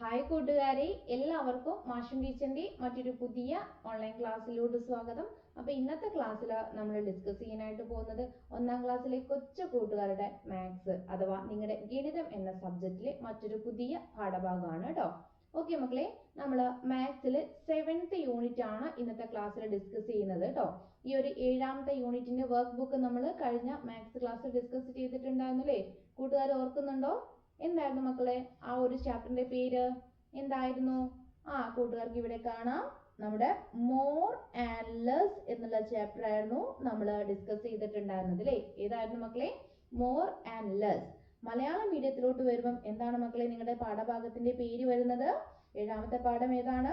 Hi കൂട്ടുകാരെ. എല്ലാവർക്കും മാഷൻ ടീച്ചറിന്റെ മറ്റൊരു പുതിയ ഓൺലൈൻ ക്ലാസ്സിലോട്ട് സ്വാഗതം. അപ്പൊ ഇന്നത്തെ ക്ലാസ്സിൽ നമ്മൾ ഡിസ്കസ് ചെയ്യാനായിട്ട് പോകുന്നത് ഒന്നാം ക്ലാസ്സിലെ കൊച്ചു കൂട്ടുകാരുടെ മാത്സ് അഥവാ നിങ്ങളുടെ ഗണിതം എന്ന സബ്ജക്റ്റിലെ മറ്റൊരു പുതിയ പാഠഭാഗമാണ് കേട്ടോ ഓക്കെ മക്കളെ. നമ്മൾ മാത്സിൽ സെവൻത്ത് യൂണിറ്റ് ആണ് ഇന്നത്തെ ക്ലാസ്സിൽ ഡിസ്കസ് ചെയ്യുന്നത് കേട്ടോ ഈ ഒരു ഏഴാമത്തെ യൂണിറ്റിന്റെ വർക്ക് ബുക്ക് നമ്മൾ കഴിഞ്ഞ മാത്സ് ക്ലാസ്സിൽ ഡിസ്കസ് ചെയ്തിട്ടുണ്ടായിരുന്നു അല്ലേ കൂട്ടുകാർ ഓർക്കുന്നുണ്ടോ? എന്തായിരുന്നു മക്കളെ? ആ ഒരു ചാപ്റ്ററിന്റെ പേര് എന്തായിരുന്നു? ആ കൂട്ടുകാർക്ക് ഇവിടെ കാണാം. നമ്മുടെ മോർ ആൻഡ് ലെസ് എന്നുള്ള ചാപ്റ്റർ ആയിരുന്നു നമ്മൾ ഡിസ്കസ് ചെയ്തിട്ടുണ്ടായിരുന്നത് അല്ലേ ഏതായിരുന്നു മക്കളെ? മോർ ആൻഡ് ലെസ് മലയാളം മീഡിയത്തിലോട്ട് വരുമ്പം എന്താണ് മക്കളെ നിങ്ങളുടെ പാഠഭാഗത്തിന്റെ പേര് വരുന്നത്? ഏഴാമത്തെ പാഠം ഏതാണ്?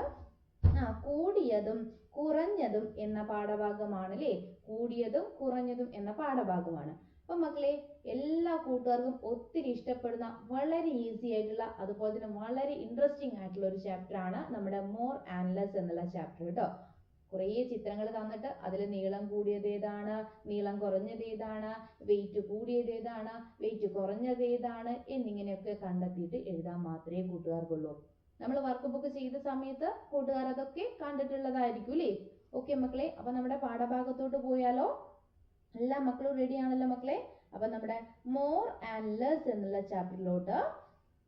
ആ കൂടിയതും കുറഞ്ഞതും എന്ന പാഠഭാഗമാണ് അല്ലേ കൂടിയതും കുറഞ്ഞതും എന്ന പാഠഭാഗമാണ്. അപ്പൊ മക്കളെ എല്ലാ കൂട്ടുകാർക്കും ഒത്തിരി ഇഷ്ടപ്പെടുന്ന വളരെ ഈസി ആയിട്ടുള്ള അതുപോലെ തന്നെ വളരെ ഇൻട്രസ്റ്റിംഗ് ആയിട്ടുള്ള ഒരു ചാപ്റ്റർ ആണ് നമ്മുടെ മോർ ആൻഡ്ലെസ് എന്നുള്ള ചാപ്റ്റർ കേട്ടോ കുറേ ചിത്രങ്ങൾ തന്നിട്ട് അതിൽ നീളം കൂടിയത് ഏതാണ് നീളം കുറഞ്ഞത് ഏതാണ് വെയിറ്റ് കൂടിയത് ഏതാണ് വെയിറ്റ് കുറഞ്ഞത് ഏതാണ് എന്നിങ്ങനെയൊക്കെ കണ്ടെത്തിയിട്ട് എഴുതാൻ മാത്രമേ കൂട്ടുകാർക്കുള്ളൂ. നമ്മൾ വർക്ക് ബുക്ക് ചെയ്ത സമയത്ത് കൂട്ടുകാർ അതൊക്കെ കണ്ടിട്ടുള്ളതായിരിക്കും അല്ലേ? ഓക്കെ മക്കളെ അപ്പൊ നമ്മുടെ പാഠഭാഗത്തോട്ട് പോയാലോ? എല്ലാ മക്കളും റെഡി ആണല്ലോ മക്കളെ? അപ്പൊ നമ്മുടെ മോർ ആൻഡ് ലെസ് എന്നുള്ള ചാപ്റ്ററിലോട്ട്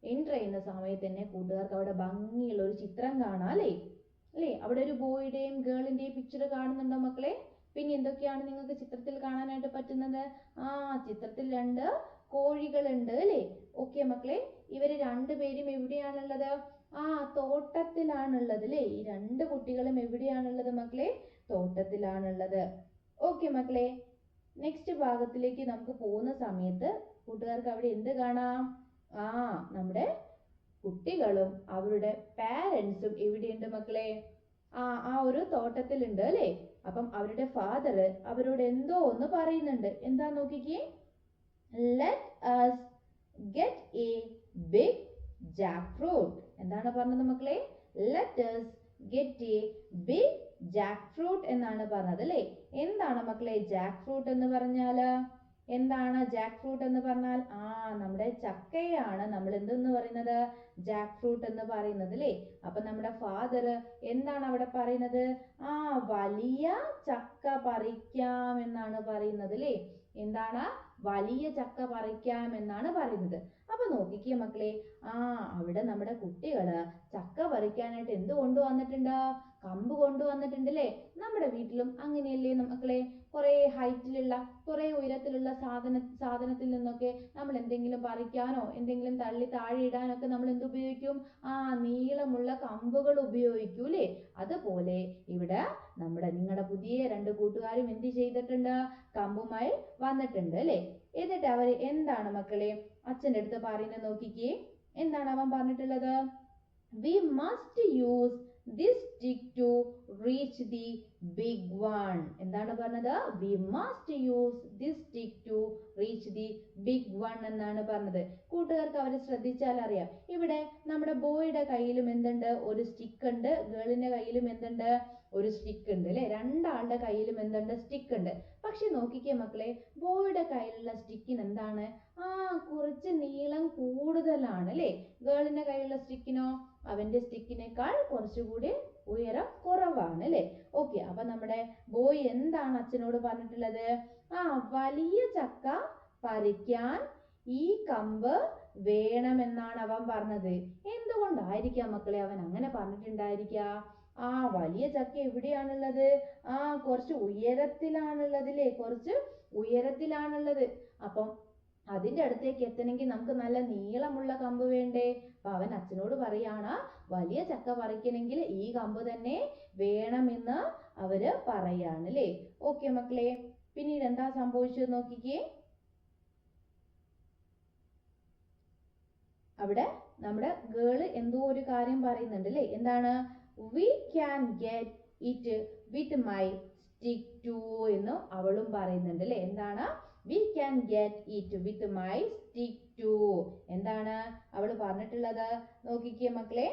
എന്റർ ചെയ്യുന്ന സമയത്ത് തന്നെ കൂട്ടുകാർക്ക് അവിടെ ഭംഗിയുള്ള ഒരു ചിത്രം കാണാം അല്ലേ? അല്ലേ? അവിടെ ഒരു ബോയുടെയും ഗേളിന്റെയും പിക്ചർ കാണുന്നുണ്ടോ മക്കളെ? പിന്നെ എന്തൊക്കെയാണ് നിങ്ങൾക്ക് ചിത്രത്തിൽ കാണാനായിട്ട് പറ്റുന്നത്? ആ ചിത്രത്തിൽ രണ്ട് കോഴികളുണ്ട് അല്ലേ? ഓക്കെ മക്കളെ ഇവർ രണ്ടുപേരും എവിടെയാണുള്ളത്? ആ തോട്ടത്തിലാണുള്ളത് അല്ലേ? ഈ രണ്ട് കുട്ടികളും എവിടെയാണുള്ളത് മക്കളെ? തോട്ടത്തിലാണുള്ളത്. ഓക്കെ മക്കളെ നെക്സ്റ്റ് ഭാഗത്തിലേക്ക് നമുക്ക് പോകുന്ന സമയത്ത് കൂട്ടുകാർക്ക് അവിടെ എന്ത് കാണാം? ആ നമ്മുടെ കുട്ടികളും അവരുടെ പാരൻസും എവിടെയുണ്ട് മക്കളെ? ആ ആ ഒരു തോട്ടത്തിലുണ്ട് അല്ലേ? അപ്പം അവരുടെ ഫാദർ അവരോട് എന്തോ ഒന്ന് പറയുന്നുണ്ട്. എന്താ നോക്കിക്കേ? Let us get a big jackfruit എന്താണ് പറഞ്ഞത് മക്കളെ? Let us get a big jackfruit എന്നാണ് പറഞ്ഞത് അല്ലേ? എന്താണ് മക്കളെ ജാക്ക് ഫ്രൂട്ട് എന്ന് പറഞ്ഞാൽ എന്താണ് ജാക്ക് ഫ്രൂട്ട് എന്ന് പറഞ്ഞാൽ? ആ നമ്മുടെ ചക്കയാണ് നമ്മൾ എന്തെന്ന് പറയുന്നത്? ജാക്ക് ഫ്രൂട്ട് എന്ന് പറയുന്നത് അല്ലേ? അപ്പൊ നമ്മുടെ ഫാദർ എന്താണ് അവിടെ പറയുന്നത്? ആ വലിയ ചക്ക പറിക്കാം എന്നാണ് പറയുന്നത് അല്ലേ? എന്താണ്? വലിയ ചക്ക പറിക്കാം എന്നാണ് പറയുന്നത്. അപ്പൊ നോക്കിക്കേ മക്കളെ ആ അവിടെ നമ്മുടെ കുട്ടികൾ ചക്ക പറിക്കാനായിട്ട് എന്ത് കൊണ്ടുവന്നിട്ടുണ്ട്? കമ്പ് കൊണ്ടുവന്നിട്ടുണ്ട് അല്ലേ നമ്മുടെ വീട്ടിലും അങ്ങനെയല്ലേ മക്കളെ? കുറെ ഹൈറ്റിലുള്ള കുറെ ഉയരത്തിലുള്ള സാധന സാധനത്തിൽ നിന്നൊക്കെ നമ്മൾ എന്തെങ്കിലും പറിക്കാനോ എന്തെങ്കിലും തള്ളി താഴെ ഇടാനൊക്കെ നമ്മൾ എന്ത് ഉപയോഗിക്കും? ആ നീളമുള്ള കമ്പുകൾ ഉപയോഗിക്കും അല്ലേ അതുപോലെ ഇവിടെ നമ്മുടെ നിങ്ങളുടെ പുതിയ രണ്ട് കൂട്ടുകാരും എന്ത് ചെയ്തിട്ടുണ്ട്? കമ്പുമായി വന്നിട്ടുണ്ട് അല്ലേ? എന്നിട്ട് അവർ എന്താണ് മക്കളെ? അച്ഛന്റെ അടുത്ത് പറയുന്നത് നോക്കിക്കേ. എന്താണ് അവൻ പറഞ്ഞിട്ടുള്ളത്? We must use this stick to reach the big one എന്താണ് പറഞ്ഞത്? We must use this stick to reach the big one എന്നാണ് പറഞ്ഞത്. കൂട്ടുകാർക്ക് അവർ ശ്രദ്ധിച്ചാൽ അറിയാം. ഇവിടെ നമ്മുടെ ബോയുടെ കയ്യിലും എന്തുണ്ട്? ഒരു സ്റ്റിക്ക് ഉണ്ട്. ഗേളിന്റെ കയ്യിലും എന്തുണ്ട്? ഒരു സ്റ്റിക്ക് ഉണ്ട് അല്ലെ? രണ്ടാളുടെ കയ്യിലും എന്തുണ്ട്? സ്റ്റിക്ക് ഉണ്ട്. പക്ഷെ നോക്കിക്കേ മക്കളെ ബോയുടെ കയ്യിലുള്ള സ്റ്റിക്കിന് എന്താണ്? ആ കുറച്ച് നീളം കൂടുതലാണ് അല്ലെ? ഗേളിന്റെ കയ്യിലുള്ള സ്റ്റിക്കിനോ അവന്റെ സ്റ്റിക്കിനേക്കാൾ കുറച്ചുകൂടി ഉയരം കുറവാണ് അല്ലെ? ഓക്കെ അപ്പൊ നമ്മുടെ ബോയ് എന്താണ് അച്ഛനോട് പറഞ്ഞിട്ടുള്ളത്? ആ വലിയ ചക്ക പറിക്കാൻ ഈ കമ്പ് വേണമെന്നാണ് അവൻ പറഞ്ഞത്. എന്തുകൊണ്ടായിരിക്കാം മക്കളെ അവൻ അങ്ങനെ പറഞ്ഞിട്ടുണ്ടായിരിക്ക ആ വലിയ ചക്ക എവിടെയാണുള്ളത് ആ കുറച്ച് ഉയരത്തിലാണുള്ളത് അല്ലേ കുറച്ച് ഉയരത്തിലാണുള്ളത്. അപ്പം അതിന്റെ അടുത്തേക്ക് എത്തണമെങ്കിൽ നമുക്ക് നല്ല നീളമുള്ള കമ്പ് വേണ്ടേ? അപ്പൊ അവൻ അച്ഛനോട് പറയാണ് വലിയ ചക്ക പറിക്കണമെങ്കിൽ ഈ കമ്പ് തന്നെ വേണമെന്ന് അവർ പറയാണ് അല്ലേ ഓക്കെ മക്കളെ പിന്നീട് എന്താ സംഭവിച്ചത് നോക്കിക്കേ. അവിടെ നമ്മുടെ ഗേൾ എന്തോ ഒരു കാര്യം പറയുന്നുണ്ട് അല്ലേ എന്താണ്? We can get it with my stick too എന്ന് അവളും പറയുന്നുണ്ട് അല്ലേ? എന്താണ്? We can get it with my stick too എന്താണ് അവൾ പറഞ്ഞിട്ടുള്ളത്? നോക്കിക്കേ മക്കളെ.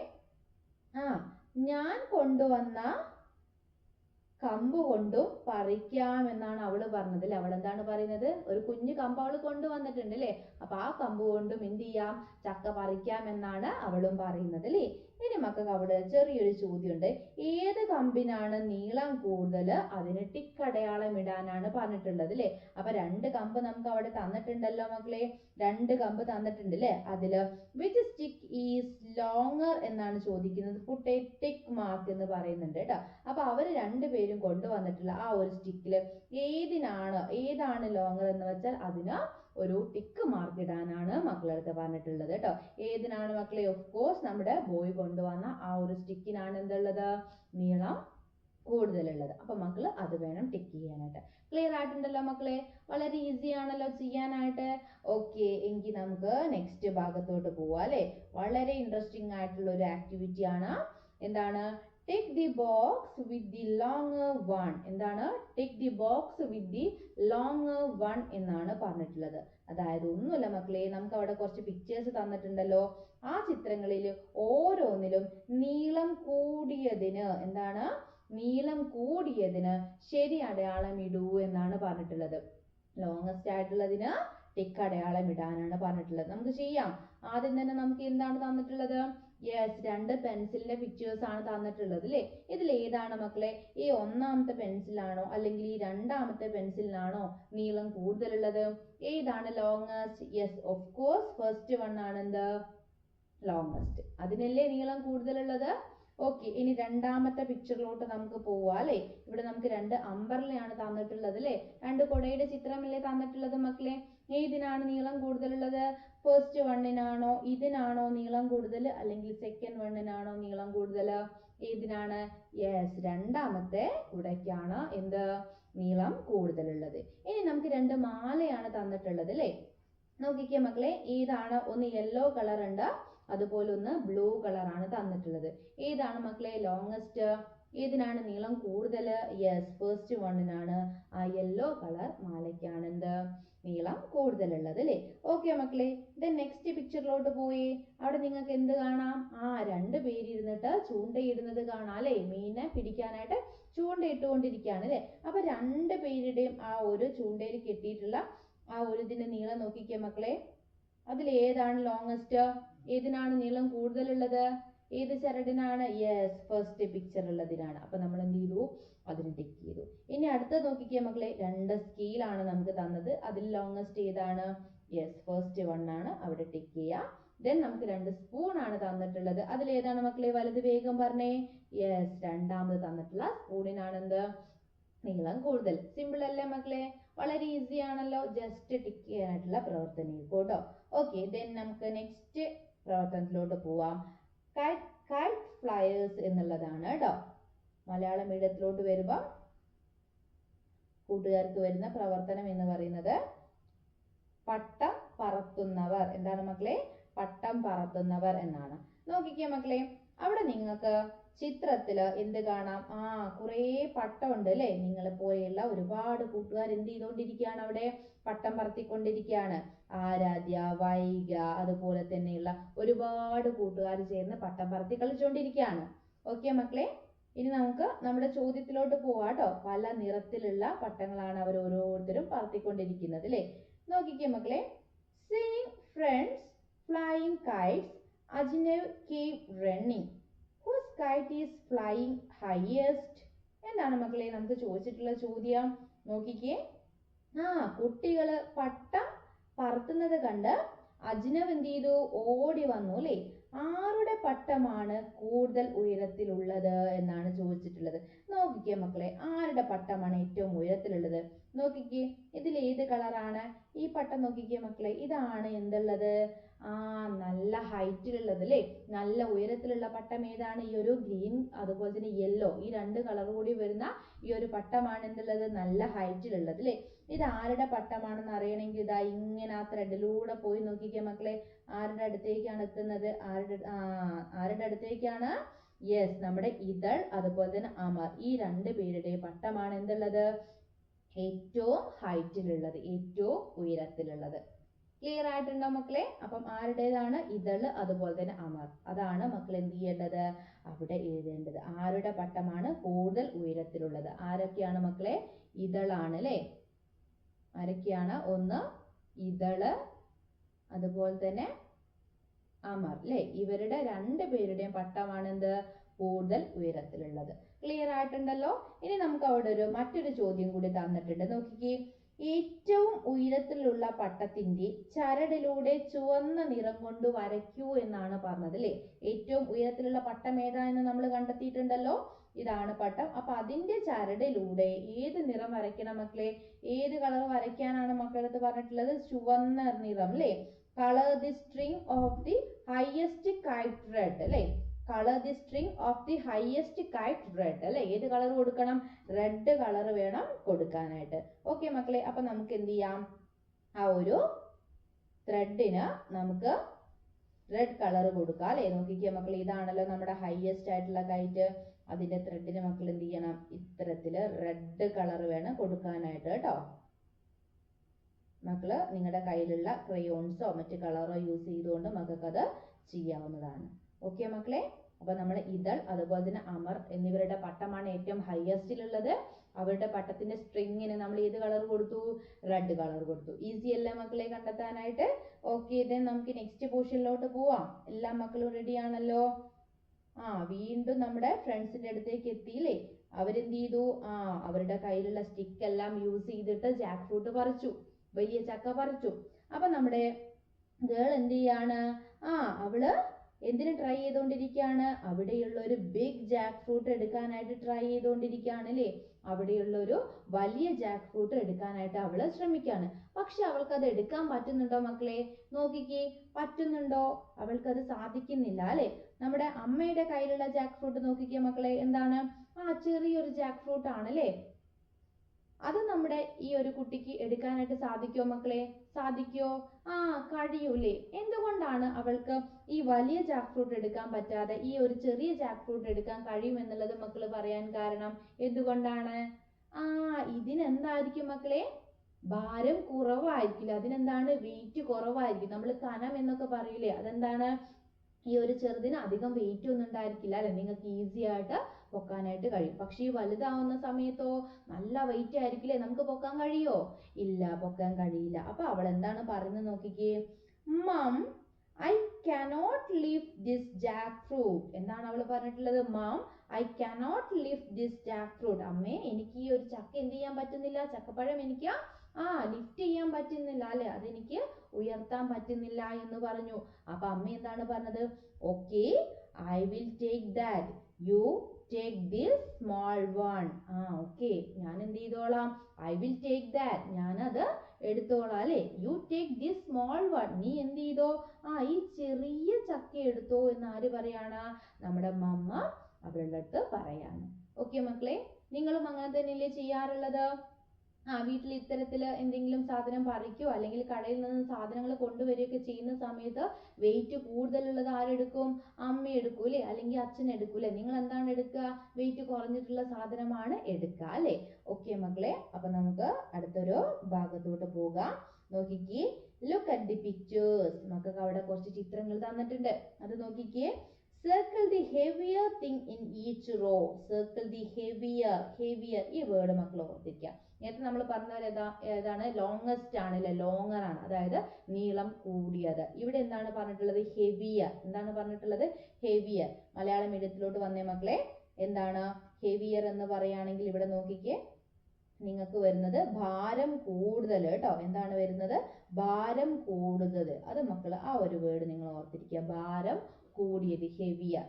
ആ ഞാൻ കൊണ്ടുവന്ന കമ്പ് കൊണ്ടും പറിക്കാമെന്നാണ് അവൾ പറഞ്ഞത് അല്ലെ? അവൾ എന്താണ് പറയുന്നത്? ഒരു കുഞ്ഞു കമ്പ് അവൾ കൊണ്ടുവന്നിട്ടുണ്ട് അല്ലേ? അപ്പൊ ആ കമ്പ് കൊണ്ടും എന്ത് ചെയ്യാം? ചക്ക പറിക്കാം എന്നാണ് അവളും പറയുന്നത് അല്ലേ? ഇനി മക്കൾക്ക് അവിടെ ചെറിയൊരു ചോദ്യമുണ്ട്. ഏത് കമ്പിനാണ് നീളം കൂടുതൽ? അതിന് ടിക്ക് അടയാളം ഇടാനാണ് പറഞ്ഞിട്ടുള്ളത് അല്ലേ? അപ്പൊ രണ്ട് കമ്പ് നമുക്ക് അവിടെ തന്നിട്ടുണ്ടല്ലോ മക്കളെ. രണ്ട് കമ്പ് തന്നിട്ടുണ്ട് അല്ലേ? അതിൽ വിച്ച് സ്റ്റിക്ക് ഈസ് ലോങ്ങർ എന്നാണ് ചോദിക്കുന്നത്. പുട്ട് എ ടിക്ക് മാർക്ക് എന്ന് പറയുന്നുണ്ട് കേട്ടോ. അപ്പൊ രണ്ട് രണ്ടുപേരും കൊണ്ടുവന്നിട്ടുള്ള ആ ഒരു സ്റ്റിക്കിൽ ഏതിനാണ് ഏതാണ് ലോങ്ങർ എന്ന് വെച്ചാൽ അതിന് ഒരു ടിക്ക് മാർക്ക് ഇടാനാണ് മക്കളടുത്ത് പറഞ്ഞിട്ടുള്ളത് കേട്ടോ. ഏതിനാണ് മക്കളെ? ഓഫ് കോഴ്സ് നമ്മുടെ ബോയ് കൊണ്ടുവന്ന ആ ഒരു സ്റ്റിക്കിനാണ് എന്തുള്ളത്? നീളം കൂടുതലുള്ളത്. അപ്പൊ മക്കൾ അത് വേണം ടിക്ക് ചെയ്യാനായിട്ട്. ക്ലിയർ ആയിട്ടുണ്ടല്ലോ മക്കളെ? വളരെ ഈസി ആണല്ലോ ചെയ്യാനായിട്ട്. ഓക്കെ എങ്കിൽ നമുക്ക് നെക്സ്റ്റ് ഭാഗത്തോട്ട് പോവാം അല്ലെ? വളരെ ഇൻട്രസ്റ്റിംഗ് ആയിട്ടുള്ള ഒരു ആക്ടിവിറ്റി ആണ്. എന്താണ്? Take the box with the long one എന്താണ്? Take the box with the long one എന്നാണ് പറഞ്ഞിട്ടുള്ളത്. അതായത് ഒന്നുമല്ല മക്കളെ നമുക്ക് അവിടെ കുറച്ച് പിക്ചേഴ്സ് തന്നിട്ടുണ്ടല്ലോ. ആ ചിത്രങ്ങളിൽ ഓരോന്നിലും നീളം കൂടിയതിന് എന്താണ്? നീളം കൂടിയതിന് ശരി അടയാളം ഇടൂ എന്നാണ് പറഞ്ഞിട്ടുള്ളത്. ലോങ്ങസ്റ്റ് ആയിട്ടുള്ളതിന് ടിക്ക് അടയാളം ഇടാനാണ് പറഞ്ഞിട്ടുള്ളത്. നമുക്ക് ചെയ്യാം. ആദ്യം തന്നെ നമുക്ക് എന്താണ് തന്നിട്ടുള്ളത്? യെസ് രണ്ട് പെൻസിലിന്റെ പിക്ചേഴ്സ് ആണ് തന്നിട്ടുള്ളത് അല്ലേ ഇതിൽ ഏതാണ് മക്കളെ? ഈ ഒന്നാമത്തെ പെൻസിലാണോ അല്ലെങ്കിൽ ഈ രണ്ടാമത്തെ പെൻസിലിനാണോ നീളം കൂടുതലുള്ളത്? ഏതാണ് longest yes of course first one ആണ് എന്ത്? ലോങ്ങസ്റ്റ് അതിനല്ലേ നീളം കൂടുതലുള്ളത്? ഓക്കെ ഇനി രണ്ടാമത്തെ പിക്ചറിലോട്ട് നമുക്ക് പോവാം അല്ലേ ഇവിടെ നമുക്ക് രണ്ട് അമ്പർലയാണ് തന്നിട്ടുള്ളത് അല്ലേ രണ്ട് കൊടയുടെ ചിത്രമല്ലേ തന്നിട്ടുള്ളത് മക്കളെ? ഏതിനാണ് നീളം കൂടുതലുള്ളത്? ഫസ്റ്റ് വണ്ണിനാണോ ഇതിനാണോ നീളം കൂടുതൽ? അല്ലെങ്കിൽ സെക്കൻഡ് വണ്ണിനാണോ നീളം കൂടുതൽ? ഏതിനാണ്? യെസ് രണ്ടാമത്തെ കുടയ്ക്കാണ് എന്ത്? നീളം കൂടുതലുള്ളത്. ഇനി നമുക്ക് രണ്ട് മാലയാണ് തന്നിട്ടുള്ളത് അല്ലേ? നോക്കിക്കേ മക്കളെ ഏതാണ്? ഒന്ന് യെല്ലോ കളർ ഉണ്ട്. അതുപോലെ ഒന്ന് ബ്ലൂ കളറാണ് തന്നിട്ടുള്ളത്. ഏതാണ് മക്കളെ ലോങ്ങസ്റ്റ് ഏതിനാണ് നീളം കൂടുതൽ? യെസ് ഫസ്റ്റ് വണ്ണിനാണ് ആ യെല്ലോ കളർ മാലയ്ക്കാണ് എന്ത്? നീളം കൂടുതലുള്ളത് അല്ലേ ഓക്കെ മക്കളെ ദെൻ നെക്സ്റ്റ് പിക്ചറിലോട്ട് പോയി. അവിടെ നിങ്ങൾക്ക് എന്ത് കാണാം? ആ രണ്ട് പേര് ഇരുന്നിട്ട് ചൂണ്ടയിടുന്നത് കാണാം അല്ലേ? മീനെ പിടിക്കാനായിട്ട് ചൂണ്ടയിട്ടുകൊണ്ടിരിക്കുകയാണ് അല്ലേ അപ്പൊ രണ്ട് പേരുടെയും ആ ഒരു ചൂണ്ടയിൽ കെട്ടിയിട്ടുള്ള ആ ഒരു ഇതിന്റെ നീളം നോക്കിക്കേ മക്കളെ. അതിൽ ഏതാണ് ലോങ്ങസ്റ്റ് ഏതിനാണ് നീളം കൂടുതലുള്ളത്? ഏത് ചരടിനാണ്? യെസ് ഫസ്റ്റ് പിക്ചർ ഉള്ളതിനാണ്. അപ്പൊ നമ്മൾ എന്ത് ചെയ്തു? അതിന് ടിക്ക് ചെയ്തു. ഇനി അടുത്ത നോക്കിക്കേ മക്കളെ രണ്ട് സ്കെയിലാണ് നമുക്ക് തന്നത്. അതിൽ ലോങ്ങസ്റ്റ് ഏതാണ്? യെസ് ഫസ്റ്റ് വൺ ആണ്. അവിടെ ടിക്ക് ചെയ്യുക ദെൻ നമുക്ക് രണ്ട് സ്പൂൺ ആണ് തന്നിട്ടുള്ളത്. അതിൽ ഏതാണ് മക്കളെ വലുത് വേഗം പറഞ്ഞേ? യെസ് രണ്ടാമത് തന്നിട്ടുള്ള സ്പൂണിനാണ് എന്ത് നീളം കൂടുതൽ. സിമ്പിൾ അല്ലേ മക്കളെ? വളരെ ഈസി ആണല്ലോ. ജസ്റ്റ് ടിക്ക് ചെയ്യാനായിട്ടുള്ള പ്രവർത്തനം കേട്ടോ ഓക്കെ ദെൻ നമുക്ക് നെക്സ്റ്റ് പ്രവർത്തനത്തിലോട്ട് പോവാം. കൈറ്റ് ഫ്ലയേഴ്സ് എന്നുള്ളതാണ് കേട്ടോ. മലയാളം മീഡിയത്തിലോട്ട് വരുമ്പോൾ കൂട്ടുകാർക്ക് വരുന്ന പ്രവർത്തനം എന്ന് പറയുന്നത് പട്ടം പറത്തുന്നവർ. എന്താണ് മക്കളെ? പട്ടം പറത്തുന്നവർ എന്നാണ്. നോക്കിക്കേ മക്കളെ അവിടെ നിങ്ങൾക്ക് ചിത്രത്തിൽ എന്ത് കാണാം? ആ കുറേ പട്ടം ഉണ്ട് അല്ലേ? നിങ്ങളെ പോലെയുള്ള ഒരുപാട് കൂട്ടുകാർ എന്ത് ചെയ്തുകൊണ്ടിരിക്കുകയാണ് അവിടെ? പട്ടം പറത്തിക്കൊണ്ടിരിക്കുകയാണ്. ആരാധ്യ വൈഗ അതുപോലെ തന്നെയുള്ള ഒരുപാട് കൂട്ടുകാർ ചേർന്ന് പട്ടം പറത്തി കളിച്ചുകൊണ്ടിരിക്കുകയാണ് ഓക്കെ മക്കളെ? ഇനി നമുക്ക് നമ്മുടെ ചോദ്യത്തിലോട്ട് പോവാട്ടോ പല നിറത്തിലുള്ള പട്ടങ്ങളാണ് അവർ ഓരോരുത്തരും പറത്തിക്കൊണ്ടിരിക്കുന്നത് അല്ലേ നോക്കിക്കേ മക്കളെ. Seeing friends flying kites അജിനവ് keep running whose kite is flying highest എന്താണ് മക്കളെ നമുക്ക് ചോദിച്ചിട്ടുള്ള ചോദ്യം? നോക്കിക്കേ. ആ കുട്ടികൾ പട്ടം പറത്തുന്നത് കണ്ട് അജ്നവ് എന്ത് ചെയ്തു? ഓടി വന്നു അല്ലേ ആരുടെ പട്ടമാണ് കൂടുതൽ ഉയരത്തിലുള്ളത് എന്നാണ് ചോദിച്ചിട്ടുള്ളത്. നോക്കിക്കേ മക്കളെ ആരുടെ പട്ടമാണ് ഏറ്റവും ഉയരത്തിലുള്ളത്? നോക്കിക്കേ ഇതിൽ ഏത് കളറാണ്? ഈ പട്ടം നോക്കിക്കേ മക്കളെ ഇതാണ് എന്തുള്ളത്? ആ നല്ല ഹൈറ്റിലുള്ളത് അല്ലേ നല്ല ഉയരത്തിലുള്ള പട്ടം ഏതാണ്? ഈ ഒരു ഗ്രീൻ അതുപോലെ തന്നെ യെല്ലോ ഈ രണ്ട് കളർ കൂടി വരുന്ന ഈ ഒരു പട്ടമാണ് എന്തുള്ളത്? നല്ല ഹൈറ്റിലുള്ളത് അല്ലേ ഇത് ആരുടെ പട്ടമാണെന്ന് അറിയണമെങ്കിൽ ഇതാ ഇങ്ങനെ ആ ത്രെഡിലൂടെ പോയി നോക്കിക്കേ മക്കളെ. ആരുടെ അടുത്തേക്കാണ് എത്തുന്നത്? ആരുടെ ആ ആരുടെ അടുത്തേക്കാണ്? യെസ് നമ്മുടെ ഇതൾ അതുപോലെ തന്നെ അമർ. ഈ രണ്ട് പേരുടെ പട്ടമാണ് എന്തുള്ളത്? ഏറ്റവും ഹൈറ്റിലുള്ളത് ഏറ്റവും ഉയരത്തിലുള്ളത്. ക്ലിയർ ആയിട്ടുണ്ടോ മക്കളെ? അപ്പം ആരുടേതാണ്? ഇതൾ അതുപോലെ തന്നെ അമർ. അതാണ് മക്കൾ എന്ത് ചെയ്യേണ്ടത്? അവിടെ എഴുതേണ്ടത്. ആരുടെ പട്ടമാണ് കൂടുതൽ ഉയരത്തിലുള്ളത്? ആരൊക്കെയാണ് മക്കളെ? ഇതളാണ് അല്ലേ? ആരൊക്കെയാണ്? ഒന്ന് ഇതൾ അതുപോലെ തന്നെ അമർ അല്ലെ? ഇവരുടെ രണ്ട് പേരുടെയും പട്ടമാണ് എന്ത്? കൂടുതൽ ഉയരത്തിലുള്ളത്. ക്ലിയർ ആയിട്ടുണ്ടല്ലോ? ഇനി നമുക്ക് അവിടെ ഒരു മറ്റൊരു ചോദ്യം കൂടി തന്നിട്ടുണ്ട്. നോക്കിക്കേ. ഏറ്റവും ഉയരത്തിലുള്ള പട്ടത്തിന്റെ ചരടിലൂടെ ചുവന്ന നിറം കൊണ്ട് വരയ്ക്കൂ എന്നാണ് പറഞ്ഞത് അല്ലേ? ഏറ്റവും ഉയരത്തിലുള്ള പട്ടം ഏതാ എന്ന് നമ്മൾ കണ്ടെത്തിയിട്ടുണ്ടല്ലോ? ഇതാണ് പട്ടം. അപ്പൊ അതിന്റെ ചരടിലൂടെ ഏത് നിറം വരയ്ക്കണം മക്കളെ? ഏത് കളർ വരയ്ക്കാനാണ് മക്കളടുത്ത് പറഞ്ഞിട്ടുള്ളത്? ചുവന്ന നിറം അല്ലേ? Colour the string of the highest kite red അല്ലെ? Colour the string of the highest kite red അല്ലെ? ഏത് കളർ കൊടുക്കണം? റെഡ് കളർ വേണം കൊടുക്കാനായിട്ട്. ഓക്കെ മക്കളെ അപ്പൊ നമുക്ക് എന്ത് ചെയ്യാം? ആ ഒരു ത്രെഡിന് നമുക്ക് റെഡ് കളർ കൊടുക്കാം അല്ലെ? നോക്കിക്കേ മക്കൾ ഇതാണല്ലോ നമ്മുടെ ഹയസ്റ്റ് ആയിട്ടുള്ള കൈറ്റ് അതിന്റെ ത്രെഡിന് മക്കൾ എന്ത് ചെയ്യണം? ഇത്തരത്തിൽ റെഡ് കളർ വേണം കൊടുക്കാനായിട്ട് കേട്ടോ. മക്കൾ നിങ്ങളുടെ കയ്യിലുള്ള ക്രയോൺസോ മറ്റു കളറോ യൂസ് ചെയ്തുകൊണ്ട് മക്കൾക്കത് ചെയ്യാവുന്നതാണ്. ഓക്കെ മക്കളെ? അപ്പൊ നമ്മൾ ഇതൾ അതുപോലെ തന്നെ അമർ എന്നിവരുടെ പട്ടമാണ് ഏറ്റവും ഹയസ്റ്റിലുള്ളത് അവരുടെ പട്ടത്തിന്റെ സ്ട്രിങ്ങിന് നമ്മൾ ഏത് കളർ കൊടുത്തു? റെഡ് കളർ കൊടുത്തു. ഈസി അല്ലേ മക്കളെ കണ്ടെത്താനായിട്ട്? ഓക്കെ ദെൻ നമുക്ക് നെക്സ്റ്റ് പോർഷനിലോട്ട് പോവാം. എല്ലാ മക്കളും റെഡി ആണല്ലോ? ആ വീണ്ടും നമ്മുടെ ഫ്രണ്ട്സിന്റെ അടുത്തേക്ക് എത്തിയില്ലേ അവരെന്ത് ചെയ്തു? ആ അവരുടെ കയ്യിലുള്ള സ്റ്റിക്ക് എല്ലാം യൂസ് ചെയ്തിട്ട് ജാക്ക് ഫ്രൂട്ട് പറിച്ചു. വലിയ ചക്ക പറിച്ചു. അപ്പൊ നമ്മുടെ ഗേൾ എന്ത് ചെയ്യാണ്? ആ അവൾ എന്തിനു ട്രൈ ചെയ്തുകൊണ്ടിരിക്കുകയാണ് അവിടെയുള്ള ഒരു ബിഗ് ജാക്ക് ഫ്രൂട്ട് എടുക്കാനായിട്ട് ട്രൈ ചെയ്തുകൊണ്ടിരിക്കുകയാണ് അല്ലേ അവിടെയുള്ള ഒരു വലിയ ജാക്ക് ഫ്രൂട്ട് എടുക്കാനായിട്ട് അവൾ ശ്രമിക്കുകയാണ്. പക്ഷെ അവൾക്ക് അത് എടുക്കാൻ പറ്റുന്നുണ്ടോ മക്കളെ? നോക്കിക്കേ പറ്റുന്നുണ്ടോ? അവൾക്കത് സാധിക്കുന്നില്ല അല്ലെ നമ്മുടെ അമ്മയുടെ കയ്യിലുള്ള ജാക്ക് ഫ്രൂട്ട് നോക്കിക്കേ മക്കളെ എന്താണ്? ആ ചെറിയൊരു ജാക്ക് ഫ്രൂട്ട് ആണ് അല്ലേ അത് നമ്മുടെ ഈ ഒരു കുട്ടിക്ക് എടുക്കാനായിട്ട് സാധിക്കുമോ മക്കളെ? സാധിക്കുമോ ആ കഴിയൂലേ. എന്തുകൊണ്ടാണ് അവൾക്ക് ഈ വലിയ ജാക്ക് ഫ്രൂട്ട് എടുക്കാൻ പറ്റാതെ ഈ ഒരു ചെറിയ ജാക്ക് ഫ്രൂട്ട് എടുക്കാൻ കഴിയുമെന്നുള്ളത് മക്കൾ പറയാൻ കാരണം എന്തുകൊണ്ടാണ്? ആ ഇതിനെന്തായിരിക്കും മക്കളെ? ഭാരം കുറവായിരിക്കില്ല? അതിനെന്താണ് വെയിറ്റ് കുറവായിരിക്കും? നമ്മൾ കനം എന്നൊക്കെ പറയില്ലേ അതെന്താണ്? ഈ ഒരു ചെറുതിന് അധികം വെയിറ്റ് ഒന്നും ഉണ്ടായിരിക്കില്ല അല്ലെ? നിങ്ങൾക്ക് ഈസി ആയിട്ട് പൊക്കാനായിട്ട് കഴിയും. പക്ഷെ ഈ വലുതാവുന്ന സമയത്തോ നല്ല വെയിറ്റ് ആയിരിക്കില്ലേ? നമുക്ക് പൊക്കാൻ കഴിയോ? ഇല്ല പൊക്കാൻ കഴിയില്ല. അപ്പൊ അവൾ എന്താണ് പറയുന്നത് നോക്കിക്കേ? Mum I cannot lift this jackfruit എന്താണ് അവൾ പറഞ്ഞിട്ടുള്ളത്? Mum I cannot lift this jackfruit അമ്മേ എനിക്ക് ഈ ഒരു ചക്ക എന്ത് ചെയ്യാൻ പറ്റുന്നില്ല? ചക്കപ്പഴം എനിക്ക് ആ ലിഫ്റ്റ് ചെയ്യാൻ പറ്റുന്നില്ല അല്ലെ? അതെനിക്ക് ഉയർത്താൻ പറ്റുന്നില്ല എന്ന് പറഞ്ഞു. അപ്പൊ അമ്മ എന്താണ് പറഞ്ഞത്? Okay I will take that you take this small one ആ ഓക്കെ ഞാൻ എന്ത് ചെയ്തോളാം? ഐ വിൽ ടേക്ക് ദാറ്റ് ഞാനത് എടുത്തോളാം അല്ലെ? You take this small one നീ എന്ത് ചെയ്തോ? ആ ഈ ചെറിയ ചക്ക എടുത്തോ എന്ന് ആര് പറയാണ്? നമ്മുടെ മമ്മ അവരുടെ അടുത്ത് പറയാണ്. ഓക്കെ മക്കളെ നിങ്ങളും അങ്ങനെ തന്നെയല്ലേ ചെയ്യാറുള്ളത്? ആ വീട്ടിൽ ഇത്തരത്തിൽ എന്തെങ്കിലും സാധനം പറിക്കുകയോ അല്ലെങ്കിൽ കടയിൽ നിന്ന് സാധനങ്ങൾ കൊണ്ടുവരികയൊക്കെ ചെയ്യുന്ന സമയത്ത് വെയിറ്റ് കൂടുതലുള്ളത് ആരെടുക്കും? അമ്മ എടുക്കും അല്ലേ? അല്ലെങ്കിൽ അച്ഛൻ എടുക്കും അല്ലേ? നിങ്ങൾ എന്താണ് എടുക്കുക? വെയിറ്റ് കുറഞ്ഞിട്ടുള്ള സാധനമാണ് എടുക്കുക അല്ലേ? ഓക്കെ മക്കളെ അപ്പൊ നമുക്ക് അടുത്തൊരു ഭാഗത്തോട്ട് പോകാം. നോക്കിക്കേ ലുക്ക് അറ്റ് ദി പിക്ചേഴ്സ് മക്കൾക്ക് അവിടെ കുറച്ച് ചിത്രങ്ങൾ തന്നിട്ടുണ്ട്. അത് നോക്കിക്കേ. Circle the heavier thing in each row circle the heavier heavier ഈ വേർഡ് മക്കൾ ഓർത്തിരിക്കുക. നേരത്തെ നമ്മൾ പറഞ്ഞത് ഏതാ ഏതാണ്? ലോങ്ങസ്റ്റ് ആണ് അല്ലെ ലോങ്ങർ ആണ്. അതായത് നീളം കൂടിയത്. ഇവിടെ എന്താണ് പറഞ്ഞിട്ടുള്ളത്? ഹെവിയർ എന്താണ് പറഞ്ഞിട്ടുള്ളത്? ഹെവിയർ മലയാളം മീഡിയത്തിലോട്ട് വന്നേ മക്കളെ. എന്താണ്? ഹെവിയർ എന്ന് പറയുകയാണെങ്കിൽ ഇവിടെ നോക്കിക്കേ. നിങ്ങൾക്ക് വരുന്നത് ഭാരം കൂടുതൽ കേട്ടോ. എന്താണ് വരുന്നത്? ഭാരം കൂടുതൽ. അത് മക്കൾ ആ ഒരു വേർഡ് നിങ്ങൾ ഓർത്തിരിക്കുക. ഭാരം കൂടിയത് ഹെവിയർ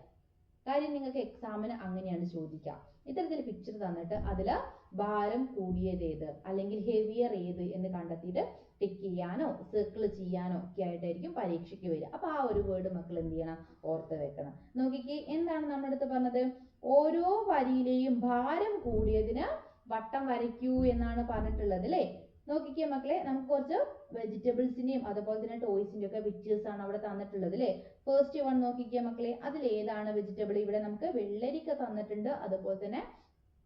കാര്യം നിങ്ങൾക്ക് എക്സാമിന് അങ്ങനെയാണ് ചോദിക്കുക ഇത്തരത്തിൽ പിക്ചർ തന്നിട്ട് അതിൽ ഭാരം കൂടിയത് ഏത് അല്ലെങ്കിൽ ഹെവിയർ ഏത് എന്ന് കണ്ടെത്തിയിട്ട് ടിക്ക് ചെയ്യാനോ സർക്കിൾ ചെയ്യാനോ ഒക്കെ ആയിട്ടായിരിക്കും പരീക്ഷയ്ക്ക് വരിക. അപ്പോൾ ആ ഒരു വേർഡ് മക്കൾ എന്ത് ചെയ്യണം? ഓർത്ത് വെക്കണം. നോക്കിക്കേ എന്താണ് നമ്മുടെ അടുത്ത് പറഞ്ഞത്? ഓരോ വരിയിലെയും ഭാരം കൂടിയതിന് വട്ടം വരയ്ക്കൂ എന്നാണ് പറഞ്ഞിട്ടുള്ളത് അല്ലേ? നോക്കിക്കേ മക്കളെ നമുക്ക് കുറച്ച് വെജിറ്റബിൾസിന്റെയും അതുപോലെ തന്നെ ടോയ്സിന്റെ ഒക്കെ പിക്ചേഴ്സ് ആണ് അവിടെ തന്നിട്ടുള്ളത് അല്ലേ? ഫസ്റ്റ് വൺ നോക്കിക്കേ മക്കളെ അതിൽ ഏതാണ് വെജിറ്റബിൾ ഇവിടെ നമുക്ക് വെള്ളരിക്ക തന്നിട്ടുണ്ട് അതുപോലെ തന്നെ